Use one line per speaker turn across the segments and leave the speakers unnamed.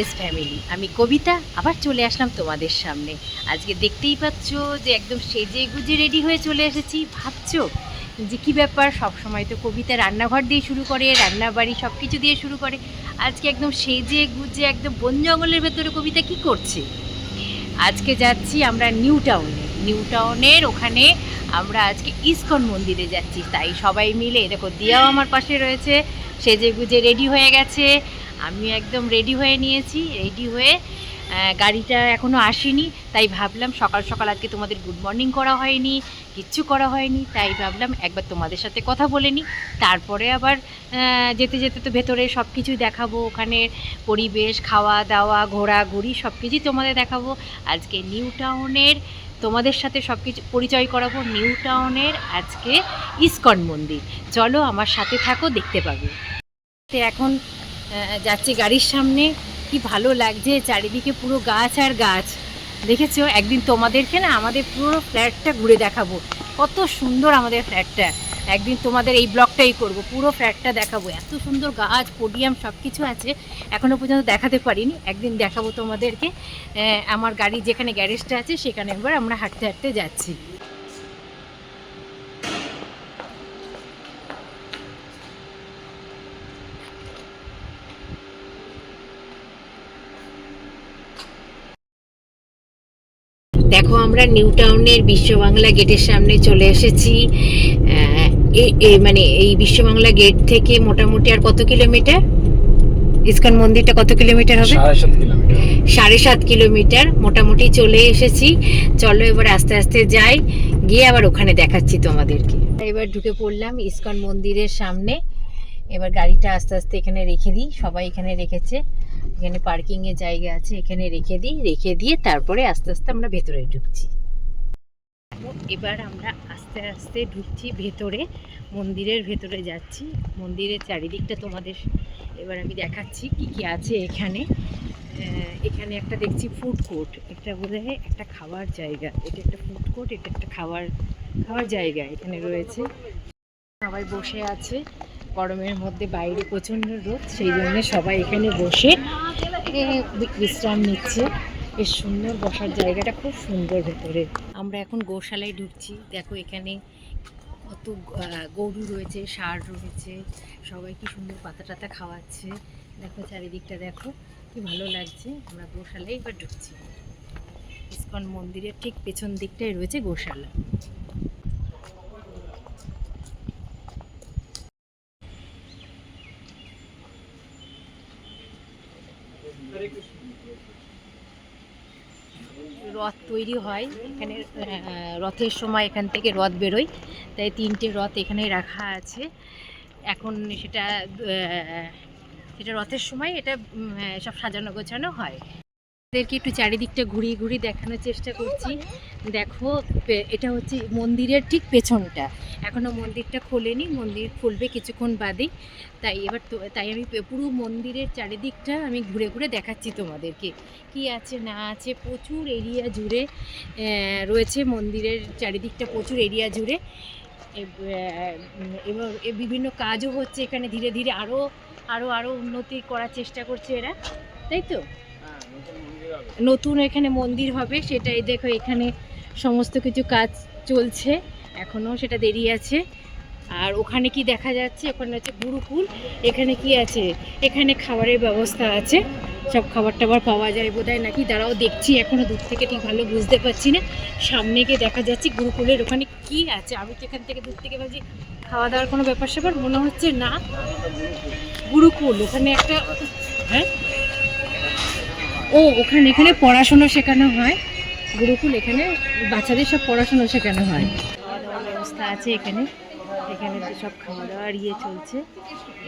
S family আমি কবিতা, আবার চলে আসলাম তোমাদের সামনে। আজকে দেখতেই পাচ্ছ যে একদম সেজে গুজে রেডি হয়ে চলে এসেছি। ভাবছ যে কী ব্যাপার? সব সময় তো কবিতা রান্নাঘর দিয়ে শুরু করে, রান্নাবাড়ি সব কিছু দিয়ে শুরু করে। আজকে একদম সেজে গুজে, একদম বন জঙ্গলের ভেতরে কবিতা কি করছে? আজকে যাচ্ছি আমরা নিউ টাউনে নিউ টাউনের ওখানে আমরা আজকে ইসকন মন্দিরে যাচ্ছি। তাই সবাই মিলে, দেখো, দিয়াও আমার পাশে রয়েছে। সেজে গুজে রেডি হয়ে গেছে। আমি একদম রেডি হয়ে নিয়েছি রেডি হয়ে গাড়িটা এখনও আসেনি, তাই ভাবলাম সকাল সকাল আজকে তোমাদের গুড মর্নিং করা হয়নি, কিচ্ছু করা হয়নি, তাই ভাবলাম একবার তোমাদের সাথে কথা বলে নিই। তারপরে আবার যেতে যেতে তো ভেতরে সব কিছুই দেখাবো, ওখানে পরিবেশ, খাওয়া দাওয়া, ঘোরাঘুরি সব কিছুই তোমাদের দেখাবো। আজকে নিউ টাউনের তোমাদের সাথে সব কিছু পরিচয় করাবো নিউ টাউনের আজকে ইস্কন মন্দির। চলো আমার সাথে থাকো, দেখতে পাবে। এখন যাচ্ছি গাড়ির সামনে। কি ভালো লাগছে, চারিদিকে পুরো গাছ আর গাছ। দেখেছ, একদিন তোমাদেরকে না আমাদের পুরো ফ্ল্যাটটা ঘুরে দেখাবো। কত সুন্দর আমাদের ফ্ল্যাটটা। একদিন তোমাদের এই ব্লগটাই করব, পুরো ফ্ল্যাটটা দেখাবো। এত সুন্দর গাছ, পোডিয়াম সব কিছু আছে। এখনও পর্যন্ত দেখাতে পারিনি। একদিন দেখাবো তোমাদেরকে। আমার গাড়ি যেখানে গ্যারেজটা আছে, সেখানে একবার আমরা হাঁটতে হাঁটতে যাচ্ছি। দেখো আমরা নিউ টাউনের বিশ্ব বাংলা গেটের সামনে চলে এসেছি। মানে এই বিশ্ব বাংলা গেট থেকে মোটামুটি আর কত কিলোমিটার? ইসকন মন্দিরটা কত কিলোমিটার হবে।
সাড়ে সাত কিলোমিটার।
মোটামুটি চলে এসেছি। চলো এবার আস্তে আস্তে যাই। গিয়ে আবার ওখানে দেখাচ্ছি তোমাদেরকে। এবার ঢুকে পড়লাম ইসকন মন্দিরের সামনে। এবার গাড়িটা আস্তে আস্তে এখানে রেখে দিই, সবাই এখানে রেখেছে। এখানে পার্কিং এর জায়গা আছে, এখানে রেখে দিই, রেখে দিয়ে তারপরে আস্তে আস্তে আমরা ভেতরে ঢুকছি। এবার আমরা আস্তে আস্তে ঢুকছি ভেতরে, মন্দিরের ভেতরে যাচ্ছি। মন্দিরের চারিদিকটা তোমাদের এবার আমি দেখাচ্ছি কি কি আছে এখানে। এখানে একটা দেখছি ফুড কোর্ট এটা বোধ একটা খাওয়ার জায়গা। এটা একটা ফুড কোর্ট এটা একটা খাওয়ার খাওয়ার জায়গা এখানে রয়েছে। সবাই বসে আছে। গরমের মধ্যে বাইরে প্রচণ্ড রোদ, সেই জন্য সবাই এখানে বসে বিশ্রাম নিচ্ছে। বেশ সুন্দর বসার জায়গাটা, খুব সুন্দর ভেতরে। আমরা এখন গোশালায় ঢুকছি। দেখো এখানে কত গরু রয়েছে, ষাঁড় রয়েছে, সবাই কি সুন্দর পাতা টাতা খাওয়াচ্ছে। দেখো চারিদিকটা, দেখো কি ভালো লাগছে। আমরা গোশালায় এবার ঢুকছি। ইস্কন মন্দিরের ঠিক পেছন দিকটায় রয়েছে গোশালা রথ তৈরি হয়। এখানে রথের সময় এখান থেকে রথ বেরোয়। তাই তিনটে রথ এখানে রাখা আছে। এখন সেটা সেটা রথের সময় এটা সব সাজানো গোছানো হয়। ওদেরকে একটু চারিদিকটা ঘুরিয়ে ঘুরিয়ে দেখানোর চেষ্টা করছি। দেখো এটা হচ্ছে মন্দিরের ঠিক পেছনটা। এখনও মন্দিরটা খোলেনি, মন্দির খুলবে কিছুক্ষণ বাদেই। তাই এবার তো, তাই আমি পুরো মন্দিরের চারিদিকটা আমি ঘুরে ঘুরে দেখাচ্ছি তোমাদেরকে। কি আছে, না আছে, প্রচুর এরিয়া জুড়ে রয়েছে মন্দিরের চারিদিকটা প্রচুর এরিয়া জুড়ে। এব- বিভিন্ন কাজও হচ্ছে এখানে ধীরে ধীরে আরও আরও আরও উন্নতি করার চেষ্টা করছে এরা। তাই তো? নতুন এখানে মন্দির হবে, সেটাই দেখো এখানে সমস্ত কিছু কাজ চলছে এখনও সেটা দেরি আছে। আর ওখানে কি দেখা যাচ্ছে? ওখানে হচ্ছে গুরুকুল, এখানে কি আছে? এখানে খাবারের ব্যবস্থা আছে, সব খাবার টাবার পাওয়া যায় বোধহয় নাকি? দাঁড়াও দেখছি, এখনও দূর থেকে ঠিক ভালো বুঝতে পারছি না। সামনে গিয়ে দেখা যাচ্ছে গুরুকুলের ওখানে কি আছে? আমি তো এখান থেকে দূর থেকে ভাবছি খাওয়া দাওয়ার কোনো ব্যাপার স্যাপার মনে হচ্ছে না। গুরুকুল, ওখানে একটা হ্যাঁ? ও, ওখানে, এখানে পড়াশোনা শেখানো হয়। গুরুকুল, এখানে বাচ্চাদের সব পড়াশোনা শেখানো হয়। খাওয়া দাওয়ার ব্যবস্থা আছে এখানে। এখানে তো সব খাওয়া দাওয়ার ইয়ে চলছে,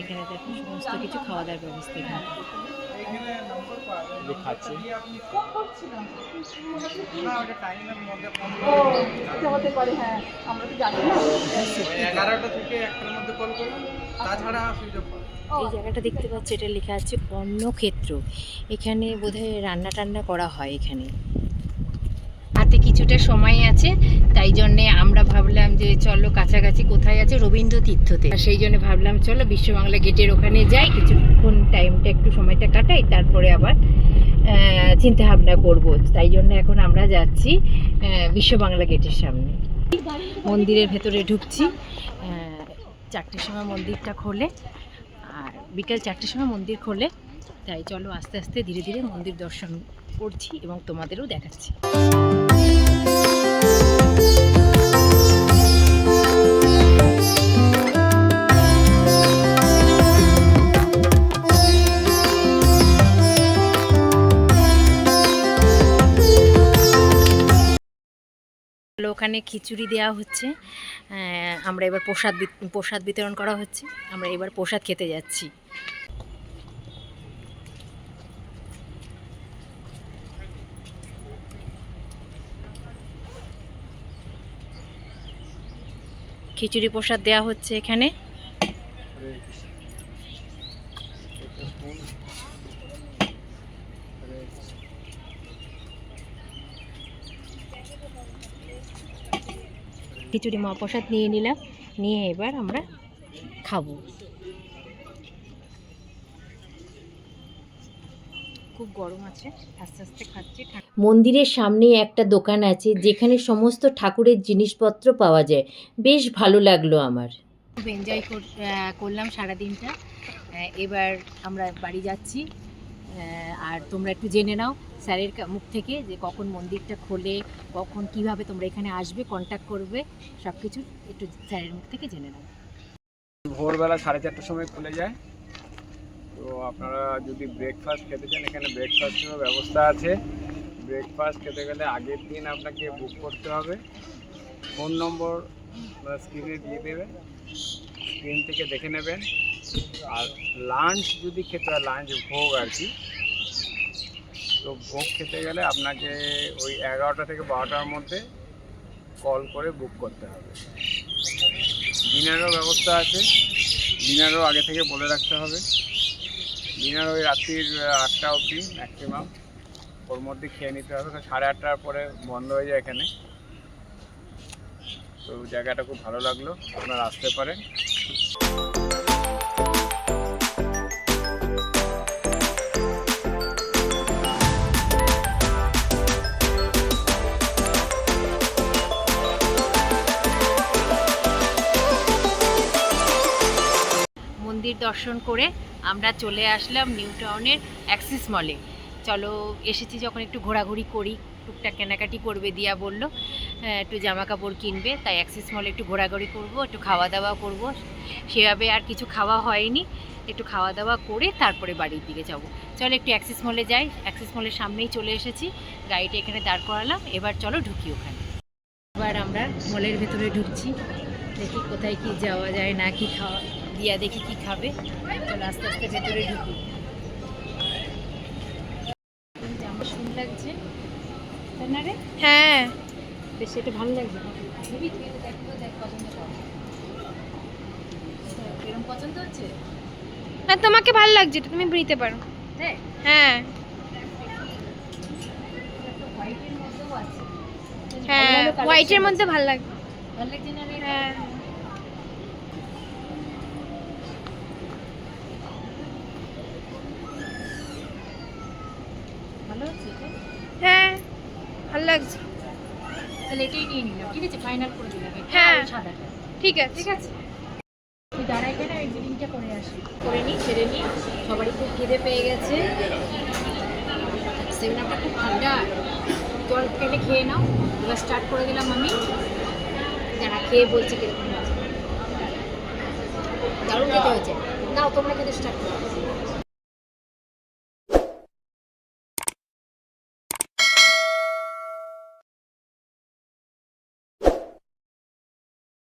এখানে দেখো সমস্ত কিছু খাওয়া দাওয়ার ব্যবস্থা এখানে।
যে খাচ্ছে এগারোটা থেকে একটার মধ্যে কল করুন তাছাড়া সুযোগ
এই জায়গাটা দেখতে পাচ্ছি এটা লেখা আছে অন্নক্ষেত্র। এখানে বোধহয় রান্না টান্না করা হয় এখানে। হাতে কিছুটা সময় আছে, তাই জন্যে আমরা ভাবলাম যে চলো কাছাকাছি কোথায় আছে রবীন্দ্র তীর্থতে সেই জন্য ভাবলাম চলো বিশ্ববাংলা গেটের ওখানে যাই, কিছুক্ষণ টাইমটা একটু সময়টা কাটাই, তারপরে আবার চিন্তা ভাবনা করব। তাই জন্য এখন আমরা যাচ্ছি বিশ্ববাংলা গেটের সামনে। মন্দিরের ভেতরে ঢুকছি চারটের সময় মন্দিরটা খোলে, আর বিকেল চারটের সময় মন্দির খোলে, তাই চলো আস্তে আস্তে ধীরে ধীরে মন্দির দর্শন করছি এবং তোমাদেরও দেখাচ্ছি। ওখানে খিচুড়ি দেওয়া হচ্ছে। আমরা এবার প্রসাদ প্রসাদ বিতরণ করা হচ্ছে। আমরা এবার প্রসাদ খেতে যাচ্ছি। খিচুড়ি প্রসাদ দেওয়া হচ্ছে এখানে। খিচুড়ি মহাপ্রসাদ নিয়ে নিলাম। নিয়ে এবার আমরা খাব। খুব গরম আছে, আস্তে আস্তে খাচ্ছি।
মন্দিরের সামনে একটা দোকান আছে, যেখানে সমস্ত ঠাকুরের জিনিসপত্র পাওয়া যায়। বেশ ভালো লাগল আমার।
খুব এনজয় করলাম সারাদিনটা। এবার আমরা বাড়ি যাচ্ছি। আর তোমরা একটু জেনে নাও স্যারের মুখ থেকে যে কখন মন্দিরটা খোলে, কখন কীভাবে তোমরা এখানে আসবে কন্ট্যাক্ট করবে সব কিছু একটু স্যারের মুখ থেকে জেনে নাও।
ভোরবেলা সাড়ে চারটার সময় খুলে যায়। তো আপনারা যদি ব্রেকফাস্ট খেতে চান, এখানে ব্রেকফাস্টেরও ব্যবস্থা আছে। ব্রেকফাস্ট খেতে গেলে আগের দিন আপনাকে বুক করতে হবে। ফোন নম্বর স্ক্রিনে দিয়ে দেবে। স্ক্রিন থেকে দেখে নেবেন। আর লাঞ্চ যদি খেতে হয় লাঞ্চ ভোগ আর কি, তো ভোগ খেতে গেলে আপনাকে ওই এগারোটা থেকে বারোটার মধ্যে কল করে বুক করতে হবে। ডিনারও ব্যবস্থা আছে ডিনারও আগে থেকে বলে রাখতে হবে। ডিনার ওই রাত্রির আটটা অবধি ম্যাক্সিমাম ওর মধ্যে খেয়ে নিতে হবে সাড়ে আটটার পরে বন্ধ হয়ে যায় এখানে। তো জায়গাটা খুব ভালো লাগল, আপনারা আসতে পারেন।
দর্শন করে আমরা চলে আসলাম নিউ টাউনের অ্যাক্সিস মলে। চলো এসেছি যখন একটু ঘোরাঘুরি করি টুকটাক কেনাকাটি করবে দিয়া বলল। হ্যাঁ, একটু জামা কাপড় কিনবে তাই অ্যাক্সিস মলে একটু ঘোরাঘুরি করব একটু খাওয়া দাওয়া করব। সেভাবে আর কিছু খাওয়া হয়নি একটু খাওয়া দাওয়া করে তারপরে বাড়ির দিকে যাব। চলো একটু অ্যাক্সিস মলে যাই। অ্যাক্সিস মলের সামনেই চলে এসেছি গাড়িটা এখানে দাঁড় করালাম এবার চলো ঢুকি ওখানে। এবার আমরা মলের ভেতরে ঢুকছি দেখি কোথায় কি যাওয়া যায় না কি খাওয়া দিয়া দেখি কি খাবে। চলো আস্তে আস্তে ভেতরে ঢুকি। জামা সুন্দর লাগছে। তাই না রে?
হ্যাঁ।
বেশ এটা ভালো লাগছে খুবই তুই এটা দেখ পছন্দ কর। এরকম পছন্দ হচ্ছে?
না তোমাকে ভালো লাগছে তুমি নিতে পারো। হ্যাঁ। হ্যাঁ হোয়াইটের মধ্যে। ভালো লাগবে
ভালো লাগছে না
হ্যাঁ
ভালো হচ্ছে এটা
হ্যাঁ ভালো লাগছে।
তাহলে এটাই নিয়ে নিলাম। ঠিক আছে ফাইনাল করে দিলাম।
হ্যাঁ।
সাদাটা
ঠিক আছে।
ঠিক আছে? তুই দাঁড়াই কেন এই বিলিংটা করে আসি করে নিই সেরে নিই সবারই খুব খিদে পেয়ে গেছে। সেভেন আপটা খুব ঠান্ডা। জল কেটে খেয়ে নাও। এবার স্টার্ট করে দিলাম আমি। যারা খেয়ে বলছি কীরকম দারুণ খেতে হয়েছে। নাও তোমরা খেতে স্টার্ট করো।